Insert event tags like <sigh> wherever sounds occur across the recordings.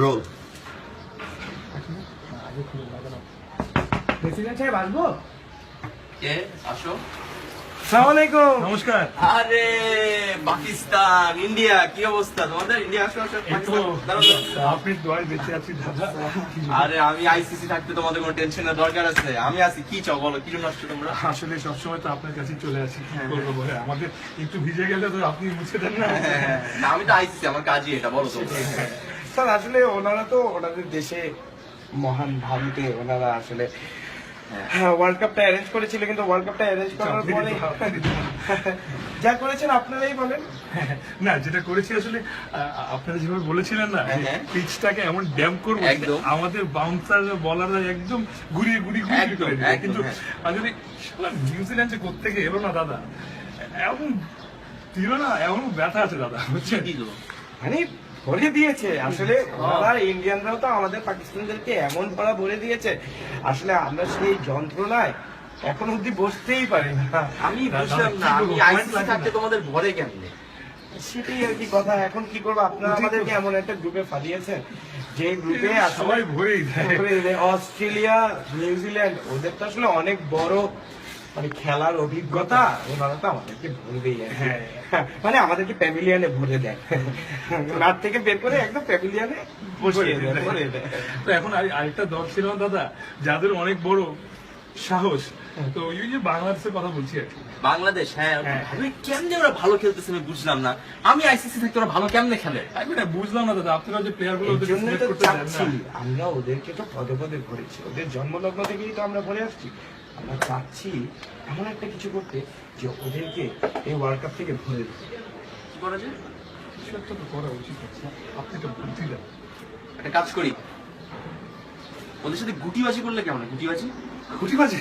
Role. President সাহেব আসব? কে? আসো। সালাম নমস্কার। আরে পাকিস্তান ইন্ডিয়া কি অবস্থা? তোমাদের ইন্ডিয়া আসো আসো এই তো পাকিস্তান, দাঁড়াও, দাঁড়াও। আপনি দোয়ায় বেঁচে আছি দাদা। আরে আমি আইসিসি থাকতে তোমাদের কোনো টেনশনের দরকার আছে? আমি আছি কি চাও বলো কি জন্য আসছো তোমরা? আসলে সবসময় তো আপনার কাছেই চলে আসি কি করব বলে? আমাদের একটু ভিজে গেলে তো আপনি মুছে দেন না। হ্যাঁ, আমি তো আইসিসি আমার কাজই এটা বলো স্যার আসলে ওনারা তো ওনাদের দেশে মহান ভারতে ওনারা আসলে হ্যাঁ ওয়ার্ল্ড কাপটা অ্যারেঞ্জ করেছিল কিন্তু ওয়ার্ল্ড কাপটা অ্যারেঞ্জ করার পরে যা করেছেন আপনারাই বলেন না যেটা করেছি আসলে আপনারা যেভাবে বলেছিলেন না হ্যাঁ, হ্যাঁ। পিচটাকে এমন ড্যাম করব। আমাদের বাউন্সার বলাররা একদম ঘুরিয়ে ঘুরিয়ে ঘুরিয়ে করে কিন্তু হ্যাঁ। আসলে নিউজিল্যান্ড যে কোথেকে এলো না দাদা এমন দিল না এমন ব্যথা আছে দাদা বুঝছেন মানে ভরে দিয়েছে। আসলে ওনারা ইন্ডিয়ানরাও তো আমাদের পাকিস্তানিদেরকে এমন ভরা ভরে দিয়েছে। আসলে আমরা সেই যন্ত্রণায় এখন অব্দি বসতেই পারি না। আমি বুঝলাম না। আমি আইসিসি থাকতে তোমাদের ভরে কেমনে? সেটাই আর কি কথা। এখন কি করব? আপনারা আমাদেরকে এমন একটা গ্রুপে ফালিয়েছেন যে গ্রুপে আসলে সবাই তারপরে অস্ট্রেলিয়া নিউজিল্যান্ড ওদের তো আসলে অনেক বড় মানে খেলার অভিজ্ঞতা ওনারা তো আমাদেরকে কি। হ্যাঁ। <laughs> মানে আমাদেরকে প্যাভিলিয়ানে ভরে দেয়। <laughs> মাঠ থেকে বের করে একদম প্যাভিলিয়ানে বসিয়ে দেয়। তো এখন আরেকটা দল ছিল দাদা যাদের অনেক বড় সাহস। তো ওই যে বাংলাদেশের কথা বলছি আর বাংলাদেশ হ্যাঁ হ্যাঁ। আমি কেমনে ওরা ভালো খেলতেছে আমি বুঝলাম না। আমি আইসিসি থাকতে ওরা ভালো কেমনে খেলে? আমি না বুঝলাম না দাদা আপনারা যে প্লেয়ারগুলো তো দেন আমরা ওদেরকে তো পদে পদে ভরেছি। ওদের জন্মলগ্ন থেকেই তো আমরা ভরে আসছি। আমরা চাচ্ছি এমন একটা কিছু করতে যে ওদেরকে এই ওয়ার্ল্ড কাপ থেকে ভরে দিতে। কি করা যায়? কিছু একটা তো করা উচিত আছে আপনি তো বুদ্ধি দেন। একটা কাজ করি। ওদের সাথে গুটিবাজি করলে কেমন? গুটিবাজি? গুটি বাজে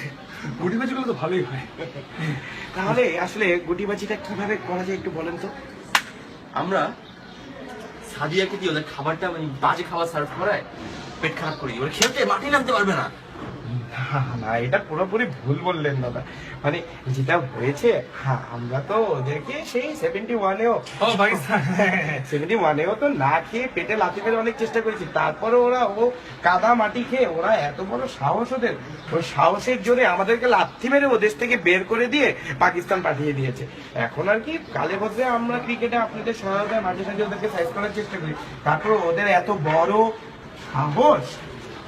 গুটি বাজি গুলো তো ভালোই হয়। তাহলে আসলে গুটিবাজিটা কীভাবে করা যায় একটু বলেন তো। আমরা সাদিয়াকে দিয়ে ওদের খাবারটা মানে বাজে খাবার সার্ভ করায় পেট খারাপ করি ওরা খেলতে মাঠে নামতে পারবে না। না এটা পুরোপুরি ভুল বললেন দাদা। মানে যেটা হয়েছে হ্যাঁ আমরা তো ওদেরকে সেই সেভেন্টি ওয়ানেও ভাই সেভেন্টি ওয়ানেও তো না খেয়ে পেটে লাথি মেরে অনেক চেষ্টা করেছি। তারপরে ওরা ও কাদা মাটি খেয়ে ওরা এত বড় সাহস ওদের ওই সাহসের জোরে আমাদেরকে লাথি মেরে ও দেশ থেকে বের করে দিয়ে পাকিস্তান পাঠিয়ে দিয়েছে। এখন আর কি কালে বদলে আমরা ক্রিকেটে আপনাদের সহায়তায় মাঝে সাঝে ওদেরকে সাইজ করার চেষ্টা করি। তারপর ওদের এত বড় সাহস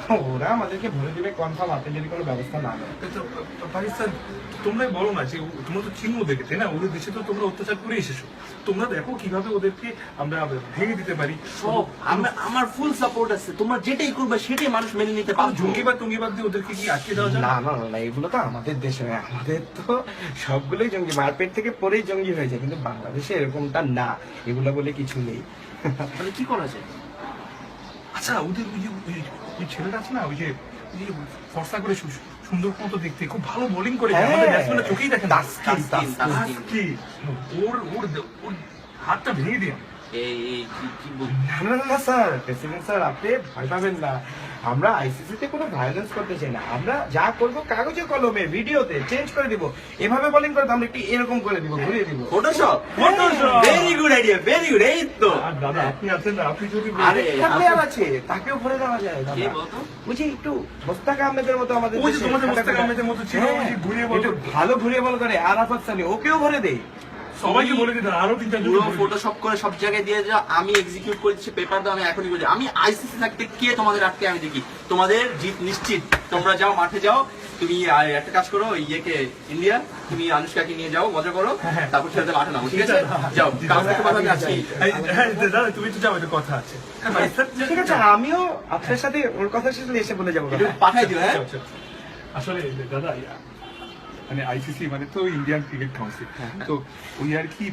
ওরা আমাদেরকে ভরে দিবে কনফার্ম আপনি যদি কোনো ব্যবস্থা না নেন। পাকিস্তান তোমরাই বলো না যে তোমরা তো চিনো ওদেরকে তাই না? ওদের দেশে তো তোমরা অত্যাচার করে এসেছ। তোমরা দেখো কীভাবে ওদেরকে আমরা ভেঙে দিতে পারি। সব আমরা- আমার ফুল সাপোর্ট আছে। তোমরা যেটাই করবে সেটাই মানুষ মেনে নিতে পারবে। জঙ্গিবাদ টঙ্গিবাদ দিয়ে ওদেরকে কি আটকে দেওয়া যায়? না না না, না এগুলো তো আমাদের দেশে নয়। আমাদের তো সবগুলোই জঙ্গি মারপেট থেকে পরেই জঙ্গি হয়েছে কিন্তু বাংলাদেশে এরকমটা না। এগুলো বলে কিছু নেই। তাহলে কি করা যায়? আচ্ছা ওদের ওই যে ওই- ছেলেটা আছে না ওই যে ফর্সা করে সুন্দর মতো দেখতে খুব ভালো বোলিং করে। আমাদের ব্যাটসম্যানরা চোখেই দেখেন ওর ওর ওর হাতটা ভেঙে বল- না না না, না স্যার প্রেসিডেন্ট স্যার আপনি ভয় পাবেন না। আমরা আইসিসি কোনো ভায়োলেন্স করতে চাই না। আমরা যা করব কাগজে কলমে ভিডিওতে চেঞ্জ করে দিব। এভাবে বোলিং করে আমরা একটু এরকম করে দিব ঘুরিয়ে দিব। Photoshop Photoshop। Very good idea very good এই তো। আর দাদা আপনি আছেন না আপনি যদি আরে থাকলে আছে তাকেও ভরে দেওয়া যায় দাদা। বুঝি একটু মোস্তাক আহমেদের মতো আমাদের ওই তোমাদের মোস্তাক আহমেদের মতো ছিল, ঘুরিয়ে বল ভালো ঘুরিয়ে বল করে আরাফাত সানি ওকেও ভরে দেই। সবাইকে বলে দিতে আরও তিন চারজন পুরো ফটোশপ করে সব জায়গায় দিয়ে যাও আমি এক্সিকিউট করে দিচ্ছি পেপার দাও আমি এখনই বলি আমি আইসিসি থাকতে কে তোমাদের আটকে আমি দেখি। তোমাদের জিত নিশ্চিত। তোমরা যাও মাঠে যাও তুমি একটা কাজ করো ইয়েকে ইন্ডিয়া তুমি আনুষ্কাকে নিয়ে যাও মজা করো হ্যাঁ। তারপর খেলতে মাঠে নামো ঠিক আছে? যাও হ্যাঁ দাদা তুমি তো যাও কথা আছে। হ্যাঁ ঠিক আছে আমিও আপনার সাথে ওর কথা শেষে এসে বলে যাব পাঠাই দিও হ্যাঁ? আচ্ছা, আচ্ছা। আসলে দাদা মানে আইসিসি মানে তো ইন্ডিয়ান ক্রিকেট কাউন্সিল তো ওই আর কি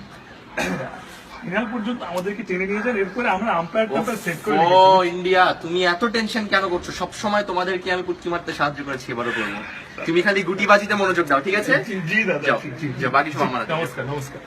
ফাইনাল পর্যন্ত আমাদেরকে টেনে নিয়ে যান এরপরে আমরা আম্পায়ার টাম্পায়ার সেট করে ও ইন্ডিয়া তুমি এত টেনশন কেন করছ? সব সময় তোমাদেরকে আমি পুটকি মারতে সাহায্য করেছি এবারও করব। তুমি খালি গুটি বাজিতে মনোযোগ দাও ঠিক আছে? জি দাদা। বাকি সব আমার নমস্কার নমস্কার।